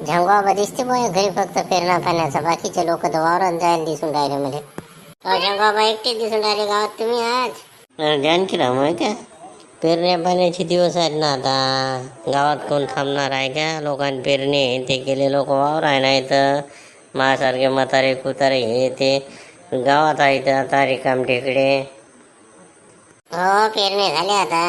झंगवा दिसते बघ घरी फक्त पेरणा पाण्याचा. बाकीचे लोक तर वावरात जायला दिसून राहिले म्हणजे झंगवा एकटे दिसून राहिले गावात तुम्ही आज? जानकी राम आहे? का पेरण्या पाण्याचे दिवस आहेत ना आता. गावात कोण थांबणार आहे का? लोकांनी पेरणे ते केले लोक वावर आहे नाही तर माझ्यासारखे म्हातारे कुतारे हे ते. गावात आहेत आता रिकाम टेकडे हो पेरणे झाले आता.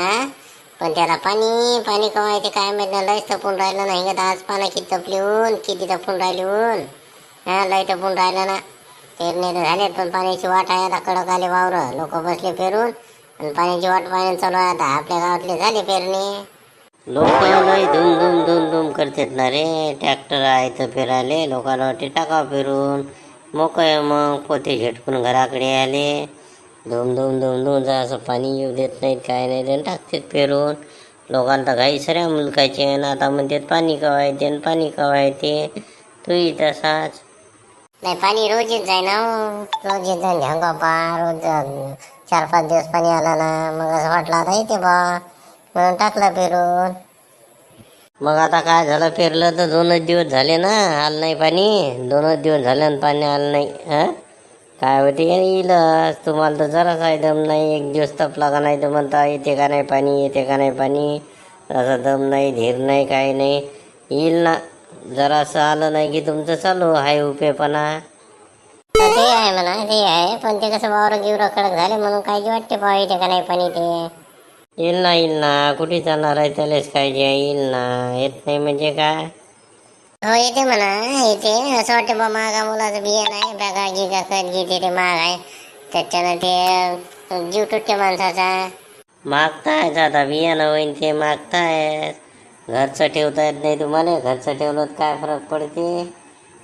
पण त्याला पाणी पाणी कवा येते काय माहीत नाही. लयच तपून राहिलं नाही का आज पाना किती तपली ऊन किती तपून राहिली ऊन हा लय तपून राहिलं ना. पेरणे तर झाले पण पाण्याची वाट आहे आता. कडक आले वावर. लोक बसले पेरून. आणि पाण्याची वाट पाण्याने चालू आहे आता. आपल्या गावातले झाले पेरणे. लोक लय धुम धुम धुम करतात ना रे. ट्रॅक्टर आहे तर फिरायले लोकांना वाटते टाका फिरून मोकळे मग पोते झटकून घराकडे आले. धूम धूम धूम धूम जा असं पाणी येऊ देत नाहीत काय नाही ते टाकतात पेरून. लोकांना घाई सऱ्या मुलकाचे ना आता म्हणतात पाणी कवा येते आणि पाणी कवा येते तूही तसाच. नाही पाणी रोज येत जाय ना हो. रोज येत जाईन झंगा पा रोज चार पाच दिवस पाणी आला ना मग असं वाटलं आता येते बा. म्हणून टाकलं पेरून. मग आता काय झालं पेरलं तर दोनच दिवस झाले ना आलं नाही पाणी. दोनच दिवस झाले आणि पाणी आलं नाही हा? काय होते का येईलच तुम्हाला तर जराच आहे दम नाही एक दिवस तपला का नाही तर म्हणता येते का नाही पाणी येते का नाही पाणी? असा दम नाही धीर नाही काय नाही. येईल ना. जरासं आलं नाही की तुमचं चालू आहे उपेपणा. ते आहे म्हणा ते आहे. पण ते कसं वावर गिवर कडक झाले म्हणून काळजी वाटते बा येते का नाही पाणी ते? येईल ना येईल ना. कुठे चालणार आहे त्यालाच काळजी आहे येईल ना. येत नाही म्हणजे काय? हो येते म्हणा. येते. असं वाटतं बा महागा मुलाचं बिया नाही बघा गिगा खत घेते ते महाग आहे. त्याच्यानं ते जीव तुटते माणसाचा. मागतायच आता? बियाणं होईन ते मागतायत. घरचं ठेवता येत नाही तुम्हाला. घरचं ठेवलं तर काय फरक पडते?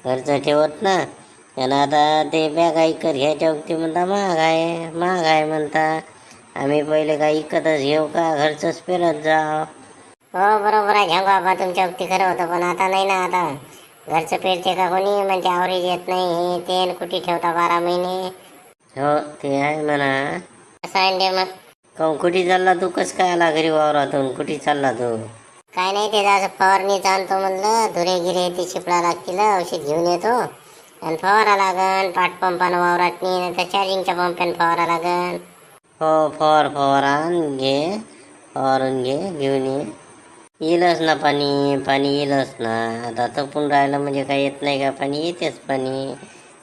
घरचं ठेवत ना. आणि आता ते बॅगा इकत घ्यायच्या वक्ती म्हणता महाग आहे महाग आहे म्हणता. आम्ही पहिले काय इकतच घेऊ का? घरचंच पेरत जाव हो बरोबर आहे. घ्या बाबा तुमच्या वक्ती खरं होतं पण आता नाही ना आता घरचं पेरते का कोणी म्हणजे आवरेज येत नाही हे ते आणि कुठे ठेवता बारा महिने? हो ते आहे म्हणा. असं आहे ते मग. काहून कुठे चालला तू? कसं काय आला घरी वावरातून? कुठे चालला तू? काय नाही ते असं फवारणी आणतो म्हणलं. धुरे गिरे ते शिपडा लागतील औषध घेऊन येतो. आणि फवारा लागन पंपानं वावरात नाही तर चार्जिंगच्या पंपानं फवारा लागन. हो फवार फवारा आण घे. फवारून घे घेऊन ये. येईलच ना पाणी पाणी येईलच ना. आता तपून राहिलं म्हणजे काय येत नाही का? पाणी येतेच पाणी.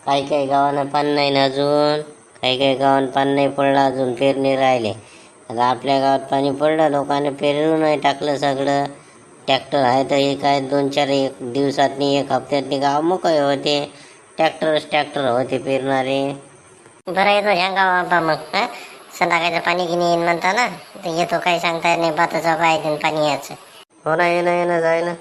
काही काही गावांना पाणी नाही ना अजून. काही काही गावांना पाणी नाही पडलं अजून पेरणी राहिले. आता आपल्या गावात पाणी पडलं लोकांनी पेरून नाही टाकलं सगळं. ट्रॅक्टर आहे तर एक आहे दोन चार एक दिवसातनी एक हप्त्यातनी गाव मोकळे होते. ट्रॅक्टरच ट्रॅक्टर होते पेरणारे. बरं येतो सांगा बाबा मग हा? संध्याकाळचं पाणी घेणे येईन म्हणता ना? तर येतो काही सांगता येत नाही. बाताचा पाहिजे पाणी यायचं. हो ना येणं येणं जाय ना